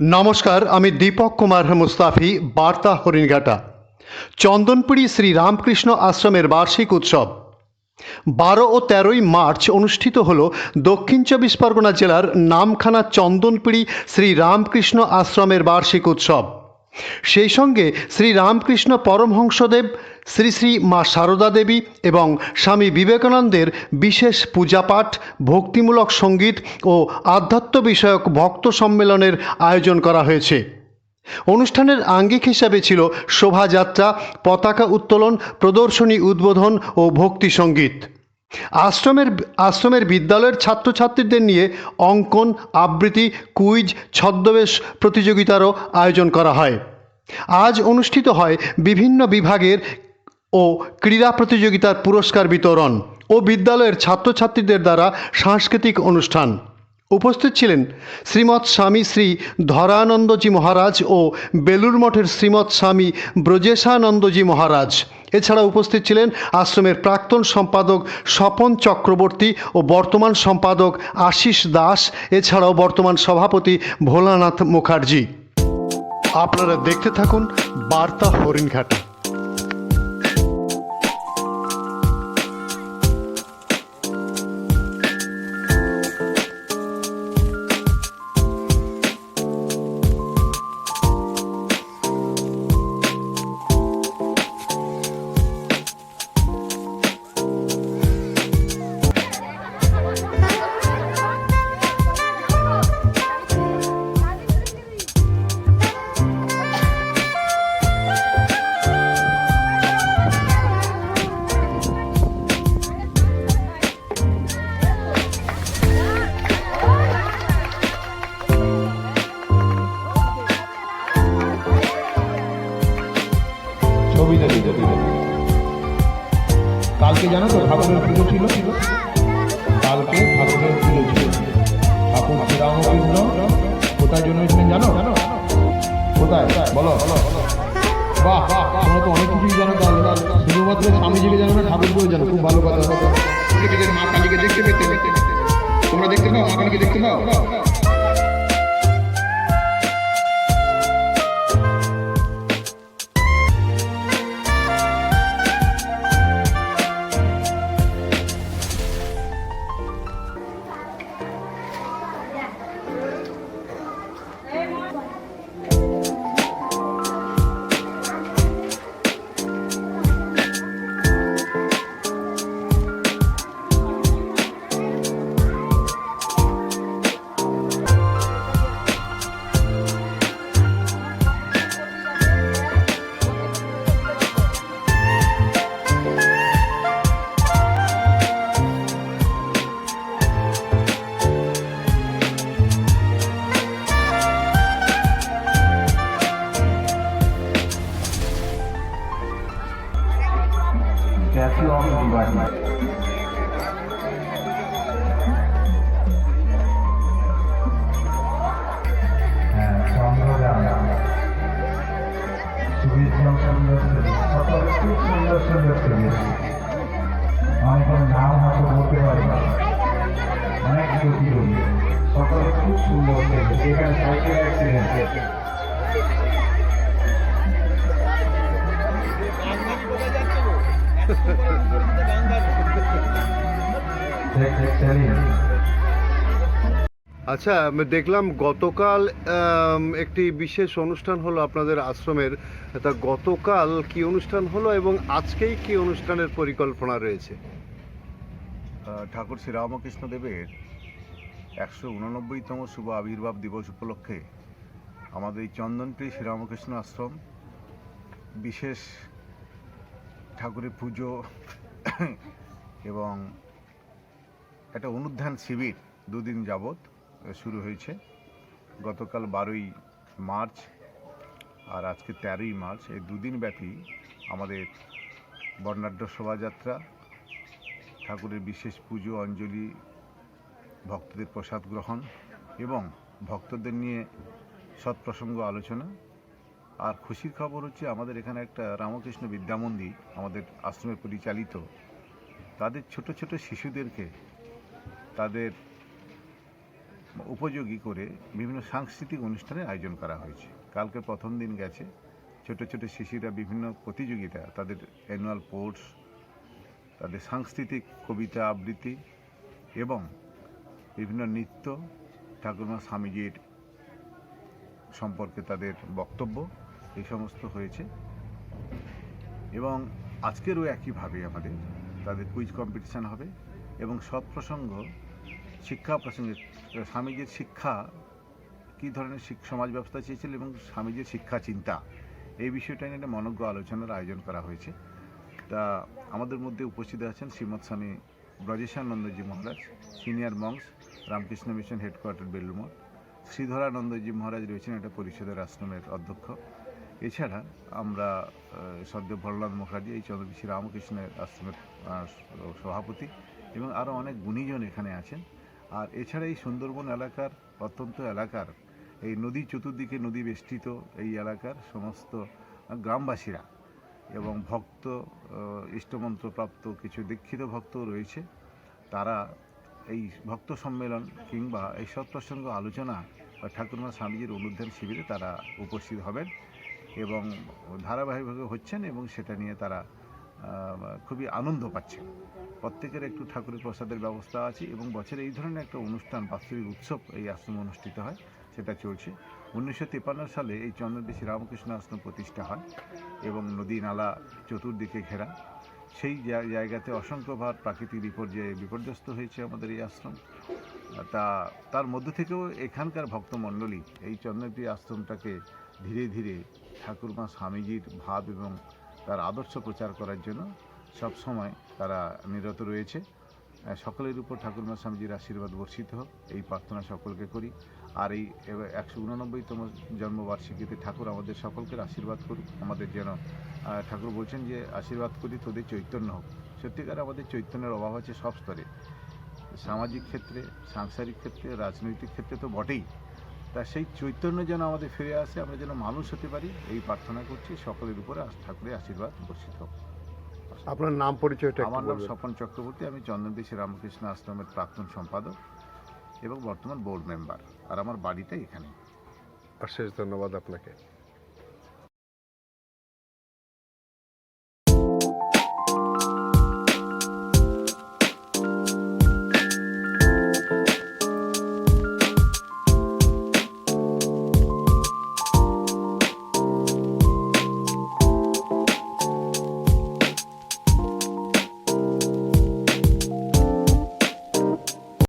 নমস্কার, আমি দীপক কুমার মুস্তাফি, বার্তা হরিণঘাটা। চন্দনপুরি শ্রী রামকৃষ্ণ আশ্রমের বার্ষিক উৎসব। বারো ও তেরোই মার্চ অনুষ্ঠিত হল দক্ষিণ চব্বিশ পরগনা জেলার নামখানা চন্দনপুরি শ্রী রামকৃষ্ণ আশ্রমের বার্ষিক উৎসব। সেই সঙ্গে শ্রী রামকৃষ্ণ পরমহংসদেব শ্রী শ্রী মা সারদা দেবী এবং স্বামী বিবেকানন্দের বিশেষ পূজাপাঠ, ভক্তিমূলক সংগীত ও আধ্যাত্ম বিষয়ক ভক্ত সম্মেলনের আয়োজন করা হয়েছে। অনুষ্ঠানের আঙ্গিক হিসাবে ছিল শোভাযাত্রা, পতাকা উত্তোলন, প্রদর্শনী উদ্বোধন ও ভক্তি সংগীত। আশ্রমের আশ্রমের বিদ্যালয়ের ছাত্রছাত্রীদের নিয়ে অঙ্কন, আবৃত্তি, কুইজ, ছদ্মবেশ প্রতিযোগিতারও আয়োজন করা হয়। আজ অনুষ্ঠিত হয় বিভিন্ন বিভাগের ও ক্রীড়া প্রতিযোগিতার পুরস্কার বিতরণ ও বিদ্যালয়ের ছাত্রছাত্রীদের দ্বারা সাংস্কৃতিক অনুষ্ঠান। উপস্থিত ছিলেন শ্রীমৎ স্বামী শ্রী ধরানন্দজি মহারাজ ও বেলুর মঠের শ্রীমৎ স্বামী ব্রজেশানন্দজি মহারাজ। এছাড়া উপস্থিত ছিলেন আশ্রমের প্রাক্তন সম্পাদক স্বপন চক্রবর্তী ও বর্তমান সম্পাদক আশিস দাস, এছাড়াও বর্তমান সভাপতি ভোলানাথ মুখার্জি। আপনারা দেখতে থাকুন বার্তা হরিণঘাটা। ছবিটা দিতে দিতে। কালকে জানো তো ঠাকুরের পুজো ছিল? কালকে ঠাকুরের পুজো ছিল। ঠাকুর শ্রীরামকৃষ্ণ, কোথায় জন্মেছিলেন জানো? কোথায়? বলো। বাহ বাহ তো অনেক কিছুই জানো তাহলে। শুধুমাত্র স্বামীজিকে জানো না, ঠাকুরকেও জানো, খুব ভালো কথা। মা কালীকে দেখতে পেতে। তোমরা দেখতে পাও, মা কালীকে দেখতে পাও? হ্যাঁ, চন্দ্রযান। শুভেচ্ছা সুন্দর সুন্দর ছবি। অনেকের নাম হয়তো বলতে পারি। অনেক প্রতিযোগী সকলে খুব সুন্দর যেখানে সাইকেল অ্যাক্সিডেন্ট আচ্ছা দেখলাম গতকাল একটি বিশেষ অনুষ্ঠান হলো আপনাদের আশ্রমের। তা গতকাল কি অনুষ্ঠান হলো এবং আজকেই কি অনুষ্ঠানের পরিকল্পনা রয়েছে? ঠাকুর শ্রী রামকৃষ্ণ দেবের একশো উননব্বইতম শুভ আবির্ভাব দিবস উপলক্ষে আমাদের এই চন্দনপ্রিয় শ্রীরামকৃষ্ণ আশ্রম বিশেষ ঠাকুরের পুজো এবং একটা অনুধ্যান শিবির দুদিন যাবৎ শুরু হয়েছে। গতকাল বারোই মার্চ আর আজকে তেরোই মার্চ। এই দুদিন ব্যাপী আমাদের বর্ণাঢ্য শোভাযাত্রা, ঠাকুরের বিশেষ পুজো, অঞ্জলি, ভক্তদের প্রসাদ গ্রহণ এবং ভক্তদের নিয়ে সৎপ্রসঙ্গ আলোচনা আর খুশির খবর হচ্ছে আমাদের এখানে একটা রামকৃষ্ণ বিদ্যামন্দির আমাদের আশ্রমে পরিচালিত। তাদের ছোট ছোট শিশুদেরকে তাদের উপযোগী করে বিভিন্ন সাংস্কৃতিক অনুষ্ঠানের আয়োজন করা হয়েছে। কালকে প্রথম দিন গেছে। ছোট ছোট শিশুরা বিভিন্ন প্রতিযোগিতা, তাদের অ্যানুয়াল স্পোর্টস তাদের সাংস্কৃতিক কবিতা আবৃত্তি এবং বিভিন্ন নৃত্য ঠাকুরমা স্বামীজির সম্পর্কে তাদের বক্তব্য এই সমস্ত হয়েছে। এবং আজকেরও একইভাবে আমাদের তাদের কুইজ কম্পিটিশান হবে এবং সৎ প্রসঙ্গ, শিক্ষা প্রসঙ্গে স্বামীজির শিক্ষা, কী ধরনের সমাজ ব্যবস্থা চেয়েছিল এবং স্বামীজির শিক্ষা চিন্তা, এই বিষয়টা নিয়ে একটা মনজ্ঞ আলোচনার আয়োজন করা হয়েছে। তা আমাদের মধ্যে উপস্থিত আছেন Srimat Swami Brajeshanandaji Maharaj, senior monks, Ramakrishna mission headquarter Belurmath Shridharanandaji Maharaj রয়েছেন এটা পরিষদের আশ্রমের অধ্যক্ষ। এছাড়া আমরা সদ্য ভোলানাথ মুখার্জি, এই চন্দ্রবিশী রামকৃষ্ণের আশ্রমের সভাপতি এবং আরও অনেক গুণীজন এখানে আছেন। আর এছাড়া এই সুন্দরবন এলাকার, অত্যন্ত এলাকার, এই নদী চতুর্দিকে নদী বেষ্টিত এই এলাকার সমস্ত গ্রামবাসীরা এবং ভক্ত ইষ্টমন্ত্রপ্রাপ্ত কিছু দীক্ষিত ভক্ত রয়েছে। তারা এই ভক্ত সম্মেলন কিংবা এই সৎপ্রসঙ্গ আলোচনা বা ঠাকুরমা স্বামীজির অনুধ্যান শিবিরে তারা উপস্থিত হবেন। এবং ধারাবাহিকভাবে হচ্ছেন এবং সেটা নিয়ে তারা খুবই আনন্দ পাচ্ছেন। প্রত্যেকের একটু ঠাকুরের প্রসাদের ব্যবস্থা আছে এবং বছরে এই ধরনের একটা অনুষ্ঠান, বাৎসরিক উৎসব এই আশ্রমে অনুষ্ঠিত হয়, সেটা চলছে। উনিশশো তিপ্পান্ন সালে এই চন্দ্রদেশী রামকৃষ্ণ আশ্রম প্রতিষ্ঠা হয় এবং নদী নালা চতুর্দিকে ঘেরা। সেই জায়- জায়গাতে অসংখ্যবার প্রাকৃতিক বিপর্যয়ে বিপর্যস্ত হয়েছে আমাদের এই আশ্রম। তা, তার মধ্য থেকেও এখানকার ভক্তমণ্ডলী এই চন্দ্রদেবী আশ্রমটাকে ধীরে ধীরে ঠাকুরমা স্বামীজির ভাব এবং তার আদর্শ প্রচার করার জন্য সব সময় তারা নিরত রয়েছে। সকলের উপর ঠাকুরমা স্বামীজির আশীর্বাদ বর্ষিত হোক, এই প্রার্থনা সকলকে করি। আর এই একশো উননব্বইতম জন্মবার্ষিকীতে ঠাকুর আমাদের সকলকে আশীর্বাদ করুক। আমাদের যেন ঠাকুর বলছেন যে, আশীর্বাদ করি তোদের চৈতন্য হোক। সত্যিকার আমাদের চৈতন্যের অভাব আছে সব স্তরে। সামাজিক ক্ষেত্রে, সাংসারিক ক্ষেত্রে, রাজনৈতিক ক্ষেত্রে তো বটেই। তা সেই চৈতন্য যেন আমাদের ফিরে আসে আমরা যেন মানুষ হতে পারি এই প্রার্থনা করছি। সকলের উপরে ঠাকুরের আশীর্বাদ বর্ষিত হোক। আপনার নাম পরিচয়টা আমার নাম স্বপন চক্রবর্তী আমি চন্দনদেশী রামকৃষ্ণ আশ্রমের প্রাক্তন সম্পাদক এবং বর্তমান বোর্ড মেম্বার আর আমার বাড়িটা এখানে অশেষ ধন্যবাদ আপনাকে।